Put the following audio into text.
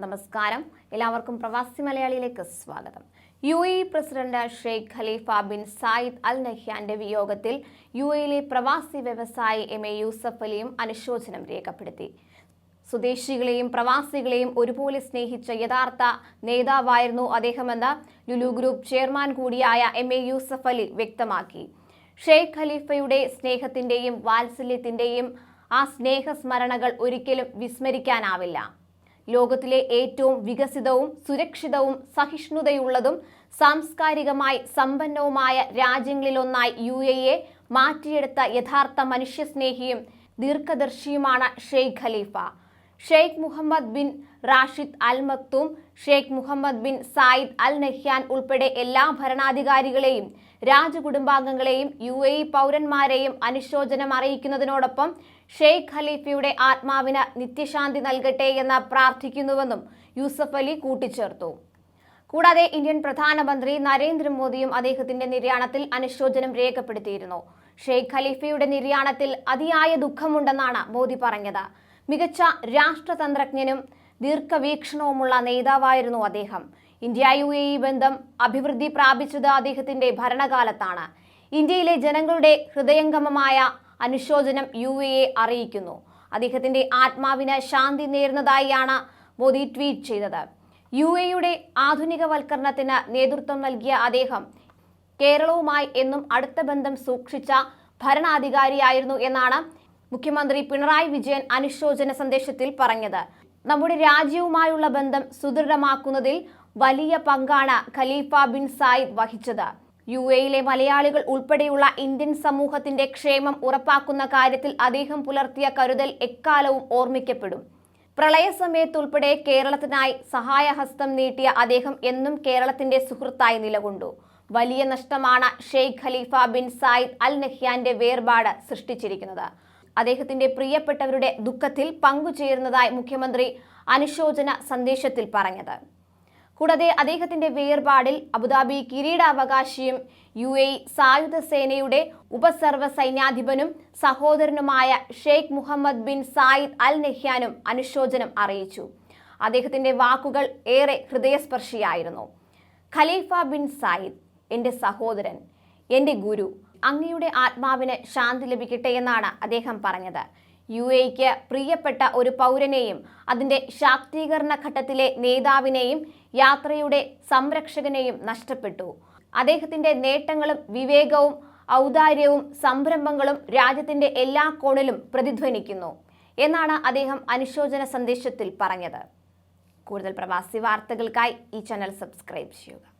നമസ്കാരം. എല്ലാവർക്കും പ്രവാസി മലയാളിയിലേക്ക് സ്വാഗതം. U A president Sheikh Khalifa bin Zayed al നഹ്യാന്റെ വിയോഗത്തിൽ യു എയിലെ പ്രവാസി വ്യവസായി എം എ യൂസഫ് അലിയും അനുശോചനം രേഖപ്പെടുത്തി. സ്വദേശികളെയും പ്രവാസികളെയും ഒരുപോലെ സ്നേഹിച്ച യഥാർത്ഥ നേതാവായിരുന്നു അദ്ദേഹമെന്ന് ലുലു ഗ്രൂപ്പ് ചെയർമാൻ കൂടിയായ എം എ യൂസഫ് അലി വ്യക്തമാക്കി. ഷെയ്ഖ് ഖലീഫയുടെ സ്നേഹത്തിന്റെയും വാത്സല്യത്തിന്റെയും ആ സ്നേഹസ്മരണകൾ ഒരിക്കലും വിസ്മരിക്കാനാവില്ല. ലോകത്തിലെ ഏറ്റവും വികസിതവും സുരക്ഷിതവും സഹിഷ്ണുതയുള്ളതും സാംസ്കാരികമായി സമ്പന്നവുമായ രാജ്യങ്ങളിലൊന്നായി യു എയെ മാറ്റിയെടുത്ത യഥാർത്ഥ മനുഷ്യസ്നേഹിയും ദീർഘദർശിയുമാണ് Sheikh Khalifa. Sheikh Mohammed bin Rashid Al Maktoum Sheikh Mohammed bin Zayed Al Nahyan ഉൾപ്പെടെ എല്ലാ ഭരണാധികാരികളെയും രാജകുടുംബാംഗങ്ങളെയും യു എ ഇ പൗരന്മാരെയും അനുശോചനം അറിയിക്കുന്നതിനോടൊപ്പം ഷെയ്ഖ് ഖലീഫയുടെ ആത്മാവിന് നിത്യശാന്തി നൽകട്ടെ എന്ന് പ്രാർത്ഥിക്കുന്നുവെന്നും യൂസഫ് അലി കൂട്ടിച്ചേർത്തു. കൂടാതെ ഇന്ത്യൻ പ്രധാനമന്ത്രി നരേന്ദ്രമോദിയും അദ്ദേഹത്തിന്റെ നിര്യാണത്തിൽ അനുശോചനം രേഖപ്പെടുത്തിയിരുന്നു. ഷെയ്ഖ് ഖലീഫയുടെ നിര്യാണത്തിൽ അതിയായ ദുഃഖമുണ്ടെന്നാണ് മോദി പറഞ്ഞത്. മികച്ച രാഷ്ട്രതന്ത്രജ്ഞനും ദീർഘവീക്ഷണവുമുള്ള നേതാവായിരുന്നു അദ്ദേഹം. ഇന്ത്യ യു എ ബന്ധം അഭിവൃദ്ധി പ്രാപിച്ചത് അദ്ദേഹത്തിന്റെ ഭരണകാലത്താണ്. ഇന്ത്യയിലെ ജനങ്ങളുടെ ഹൃദയംഗമമായ അനുശോചനം യു എ അറിയിക്കുന്നു. അദ്ദേഹത്തിന്റെ ആത്മാവിന് ശാന്തി നേരുന്നതായാണ് മോദി ട്വീറ്റ് ചെയ്തത്. യു എയുടെ ആധുനികവൽക്കരണത്തിന് നേതൃത്വം നൽകിയ അദ്ദേഹം കേരളവുമായി എന്നും അടുത്ത ബന്ധം സൂക്ഷിച്ച ഭരണാധികാരിയായിരുന്നു എന്നാണ് മുഖ്യമന്ത്രി പിണറായി വിജയൻ അനുശോചന സന്ദേശത്തിൽ പറഞ്ഞത്. നമ്മുടെ രാജ്യവുമായുള്ള ബന്ധം സുദൃഢമാക്കുന്നതിൽ വലിയ പങ്കാണ് ഖലീഫ ബിൻ സായിദ് വഹിച്ചത്. യു എയിലെ മലയാളികൾ ഉൾപ്പെടെയുള്ള ഇന്ത്യൻ സമൂഹത്തിന്റെ ക്ഷേമം ഉറപ്പാക്കുന്ന കാര്യത്തിൽ അദ്ദേഹം പുലർത്തിയ കരുതൽ എക്കാലവും ഓർമ്മിക്കപ്പെടും. പ്രളയ പ്രളയസമയത്തുൾപ്പെടെ കേരളത്തിനായി സഹായഹസ്തം നീട്ടിയ അദ്ദേഹം എന്നും കേരളത്തിന്റെ സുഹൃത്തായി നിലകൊണ്ടു. വലിയ നഷ്ടമാണ് Sheikh Khalifa bin Zayed al നഹ്യാന്റെ വേർപാട് സൃഷ്ടിച്ചിരിക്കുന്നത്. അദ്ദേഹത്തിന്റെ പ്രിയപ്പെട്ടവരുടെ ദുഃഖത്തിൽ പങ്കുചേരുന്നതായി മുഖ്യമന്ത്രി അനുശോചന സന്ദേശത്തിൽ പറഞ്ഞത്. കൂടാതെ അദ്ദേഹത്തിന്റെ വേർപാടിൽ അബുദാബി കിരീടാവകാശിയും യു എ സായുധ സേനയുടെ ഉപസർവ സൈന്യാധിപനും സഹോദരനുമായ Sheikh Mohammed bin Zayed al നെഹ്യാനും അനുശോചനം അറിയിച്ചു. അദ്ദേഹത്തിന്റെ വാക്കുകൾ ഏറെ ഹൃദയസ്പർശിയായിരുന്നു. ഖലീഫ ബിൻ സായിദ് എന്റെ സഹോദരൻ എന്റെ ഗുരു അങ്ങയുടെ ആത്മാവിന് ശാന്തി ലഭിക്കട്ടെ എന്നാണ് അദ്ദേഹം പറഞ്ഞത്. യു എക്ക് പ്രിയപ്പെട്ട ഒരു പൗരനെയും അതിന്റെ ശാക്തീകരണ ഘട്ടത്തിലെ നേതാവിനെയും യാത്രയുടെ സംരക്ഷകനെയും നഷ്ടപ്പെട്ടു. അദ്ദേഹത്തിന്റെ നേട്ടങ്ങളും വിവേകവും ഔദാര്യവും സംരംഭങ്ങളും രാജ്യത്തിന്റെ എല്ലാ കോണിലും പ്രതിധ്വനിക്കുന്നു എന്നാണ് അദ്ദേഹം അനുശോചന സന്ദേശത്തിൽ പറഞ്ഞത്. കൂടുതൽ പ്രവാസി വാർത്തകൾക്കായി ഈ ചാനൽ സബ്സ്ക്രൈബ് ചെയ്യുക.